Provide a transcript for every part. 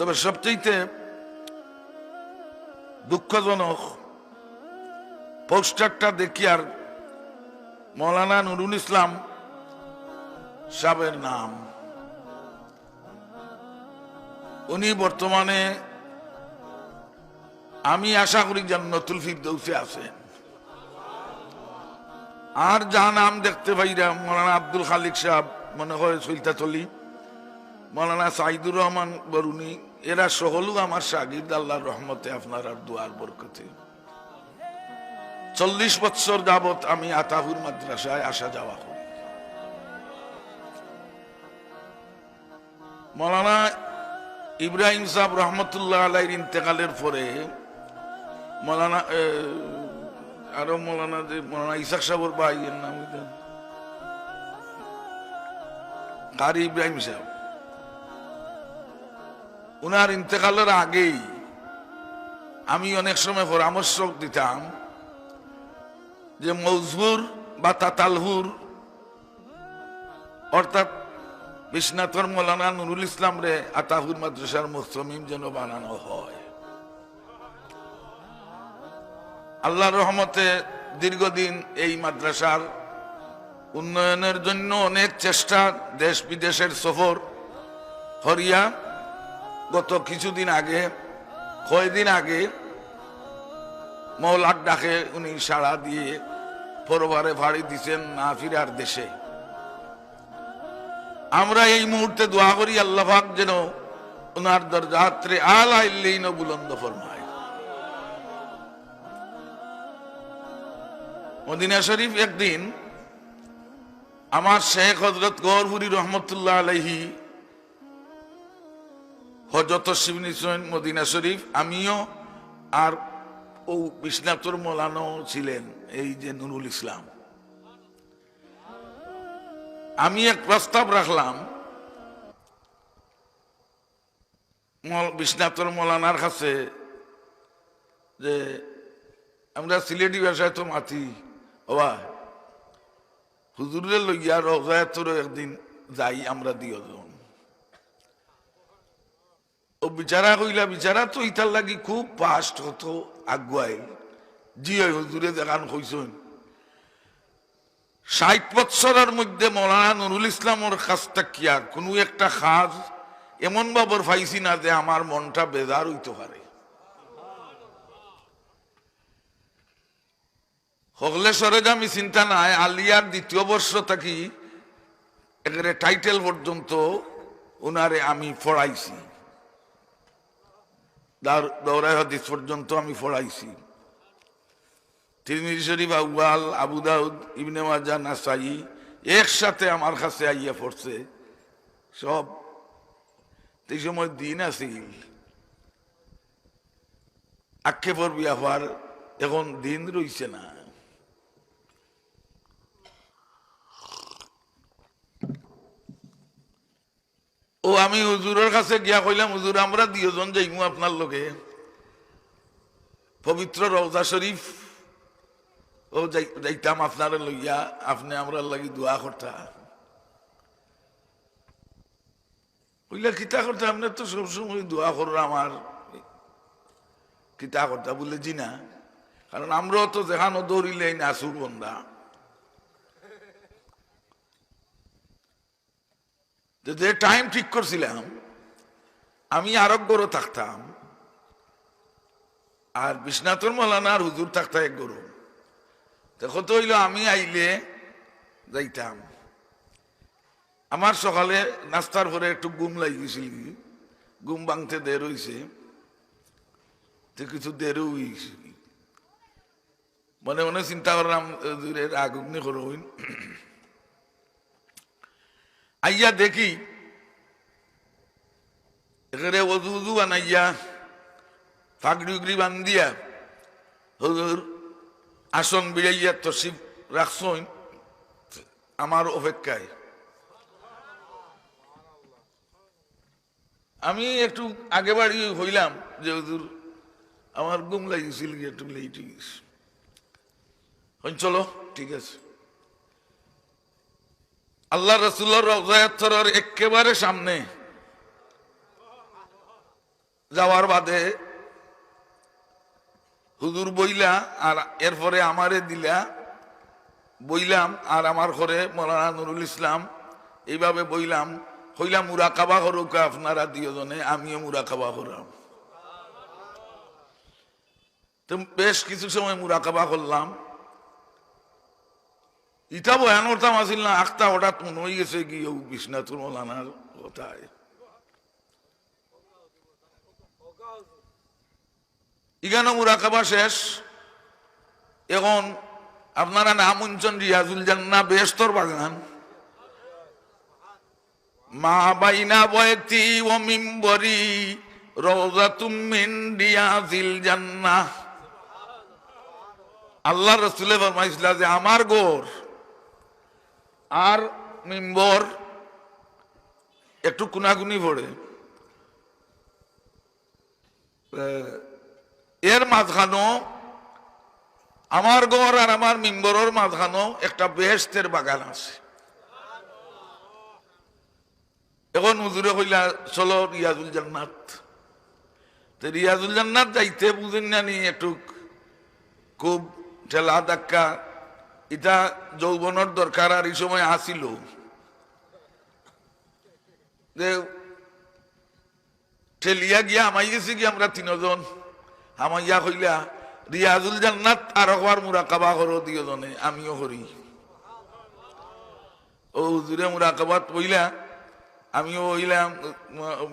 তবে সবচেয়ে দুঃখজনক পোস্টারটা দেখি আর মৌলানা নুরুল ইসলাম সাহেবের নাম। উনি বর্তমানে আমি আশা করি জান্নাতুল ফিরদৌসে আছেন। আর যা নাম দেখতে পাইরা মৌলানা আব্দুল খালিক সাহেব মনে হয় সৈতা চলি, মৌলানা সাইদুর রহমান বরুণী এরা সকলও আমার সাগিদ আল্লাহর রহমতে আপনার আর দুয়ার বরকতে। চল্লিশ বছর যাবত আমি আতাহুর মাদ্রাসায় আসা যাওয়া করি। মৌলানা ইব্রাহিম সাহেব রহমতুল্লাহ আলাইর ইন্তেকালের পরে মৌলানা আরও মৌলানা যে, মৌলানা ইসাক সাহর ভাই এর নাম কারি ইব্রাহিম সাহেব। উনার ইন্তেকালের আগেই আমি অনেক সময় পরামর্শ দিতাম যে মজহুর বা তাতালহুর, অর্থাৎ বিশ্বনাথর মৌলানা নুরুল ইসলাম রে আতাহুর মাদ্রাসার মুসলিম যেন বানানো হয়। আল্লাহর রহমতে দীর্ঘদিন এই মাদ্রাসার উন্নয়নের জন্য অনেক চেষ্টা দেশ বিদেশের সফর হরিয়া গত কিছুদিন আগে, কয়দিন আগে মৌলার ডাকে উনি সাড়া দিয়ে পরবারে ভাড়ি দিচ্ছেন না ফিরার দেশে। আমরা এই মুহূর্তে দোয়া করি আল্লাহাক যেন ওনার দরজাত্রে আল আইলেইন বুলন্দ ফরমায়। মদিনা শরীফ একদিন আমার শেখ হজরত গৌরপুরি রহমতুল্লাহ আলহি হজরত শিবনিসন মদিনা শরীফ, আমিও আর ও বিশ্বনাথর মোলানো ছিলেন, এই যে নুরুল ইসলাম। আমি এক প্রস্তাব রাখলাম বিশ্বনাথর মৌলানার কাছে, যে আমরা সিলেটি ভাষায় তো মাতি, বাবা। হুজুরে লইয়া রোজায়তর একদিন যাই, আমরা দিয়জন বিচারা কইলা বিচারা তো ইতার লাগি খুব ফাস্ট হতো আগুয়াই জি হুজুরে দেখান কইসন ষাট বৎসরের মধ্যে মৌলানা নুরুল ইসলামর কাজটা কি আর? কোনো একটা কাজ এমন বাবর পাইছি না যে আমার মনটা বেজার হইতে পারে। হগলে সরেজামি চিন্তা নাই আলিয়ার দ্বিতীয় বর্ষ থাকি, একেবারে টাইটেল পর্যন্ত ওনারে আমি পড়াইছি। দৌড়াই হাদিস পর্যন্ত আমি ফড়াইছি। তিরমিজি শরীফ, আউয়াল, আবু দাউদ, ইবনে মাজা, নাসাই একসাথে আমার কাছে আইয়া পড়ছে। সব এই সময় দিন আসিল আক্ষেপর বিয়া হওয়ার এখন দিন রইছে না। ও, আমি হুজুরের কাছে গিয়া কইলাম, হুজুর, আমরা দুজন যাইমু আপনার লোকে পবিত্র রওজা শরীফ। ও যাইতাম আপনার লইয়া, আপনি আমরা লাগি দোয়া করতা। কইলা, কিতা করতে? আপনি তো সবসময় দোয়া করো আমার। কিতা করতা? বলে জি না কারণ আমরাও তো দেখানো দৌড়িলে নাসুর বন্ধা। যে টাইম ঠিক করছিলাম, আমি আরোগ্যরও থাকতাম। আর বিশ্বনাথর আর হুজুর থাকতা এক গরু। দেখো তো হইল, আমি আইলে যাইতাম। আমার সকালে নাস্তার পরে একটু ঘুম লাগিয়েছিল। গুম ভাঙতে দের হইছে। তো কিছু দেরও হইছে। মনে মনে চিন্তা করলাম দূরের আগুগ্নি করো আইয়া দেখি। এখানে ওজু উজু বানাইয়া, ফাগড়ি উগড়ি বান্ধিয়া, হুজুর, আসন বিড়াইয়া তসিব রাখছইন আমার অপেক্ষায়। আমি একটু আগে বাড়ি হইলাম যে, হুজুর, আমার গুম লাগিয়েছিল একটু লেট হয়ে চলো, ঠিক আছে। আল্লাহ রসুল্লাহ একেবারে সামনে। যাওয়ার বাদে হুজুর বইলা আর এরপরে আমারে দিলা, বইলাম আর আমার ঘরে মৌলানা নুরুল ইসলাম এইভাবে বইলাম হইলাম মুরাকাবা করুক আপনারা দুজনে আমিও মুরাকাবা করাম তো বেশ কিছু সময় মুরাকাবা করলাম। ইটা বয়ান করতাম আসিল না, আখতা হঠাৎ মনে হয়ে গেছে কি, ও বিশ্বনাথুর মৌলানার কথায়? ইখানে মুরাকাবা শেষ। এখন আপনারা নাম উঞ্চন রিয়াজুল জান্না বেস্তর বাগান। মা বাইনা বয়তি ও মিম্বরি, রওজাতুম মিন রিয়াজিল জান্নাহ আল্লাহ রসুলে ফরমাইছিল যে, আমার গোর আর মিম্বর একটু কুনাকুনি আহ, এর মাঝখানো আমার ঘর আর আমার মিম্বরের মাঝখানো একটা বেহেস্তের বাগান আছে। এখন হুজুরে কইলা চলো রিয়াজুল জান্নাত। তো রিয়াজুল জান্নাত যাইতে বুঝেন না নি একটু খুব ঠেলা ধাক্কা। এটা যৌবনের দরকার আর এই সময় আসিল। যে ঠেলিয়া গিয়া আমাই গেছি কি আমরা তিনজন? আমাইয়া কইলা, রিয়াজুল জান্নাত আর একবার মুরাকাবা করো দিওজনে আমিও করি। ও হুজুরে মুরাকাবাত বইলা, আমিও বইলাম,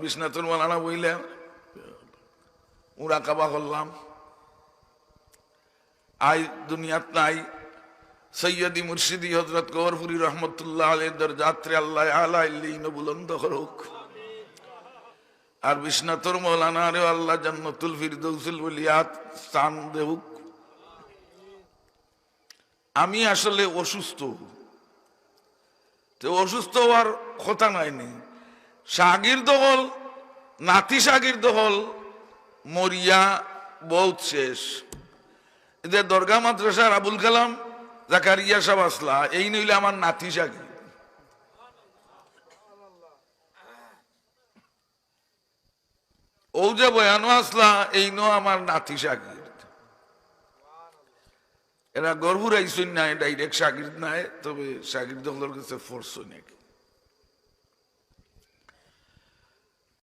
বিশ্বনাথুর মালানা বইলাম মুরাকাবা করলাম। আই দুনিয়াত নাই সৈয়দি মুর্শিদি হজরত গৌরপুরি রহমতুল্লাহ আলের দরজাত্রে আল্লাহ আলা ইল্লিন বুলন্দ আর বিশ্বনাথর মৌলানা রে আল্লাহ জান্নাতুল ফিরদৌসুল বলিয়াত স্থান দেউক। আমি আসলে অসুস্থ। তো অসুস্থ হওয়ার কথা নাইনি সাগির দহল নাতি সাগির দহল মরিয়া বহুত শেষ। এদের দরগা মাদ্রাসার আবুল কালাম জাকারিয়া সব আসলা, এই নইলে আমার নাতি সাকি ও যে বয়ানো আসলা এই নো আমার নাতি সাগির এরা গর্ভুর আইসুন নাই, ডাইরেক্ট সাগির নাই, তবে সাগির দলের কাছে ফোর্স নাকি।